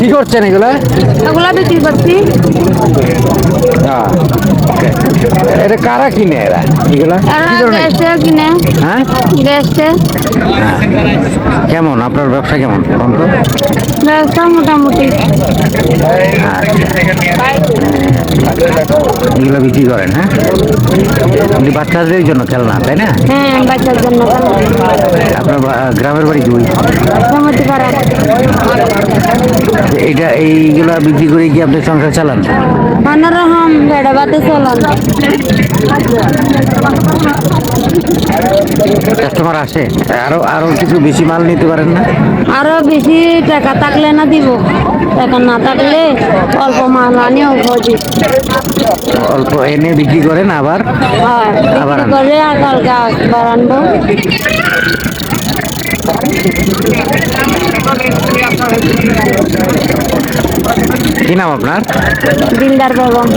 কি করছেন এগুলো এগুলা বিক্রি করছি। এটা কারা কিনে এরা? এগুলা? কিনে? হ্যাঁ। কেমন? আপনার ব্যবসা কেমন? ব্যবসা মোটামুটি। এগুলো বিক্রি করেন হ্যাঁ? বাচ্চাদের জন্য খেলনা তাই না? হ্যাঁ জন্য আপনার গ্রামের বাড়ি কি? এটা এইগুলা বিক্রি করে কি আপনি সংসার চালান? অন্যরকম বেড়া বাতে চলন। কাস্টমার আসে আরও আরও কিছু বেশি মাল নিতে পারেন না? আরও বেশি টাকা থাকলে না দিব। টাকা না থাকলে অল্প মাল আনি অল্প অল্প এনে বিক্রি করেন আবার? আবার করে আর কালকে আসবার আনব। কি নাম আপনার? দিলদার বেগম।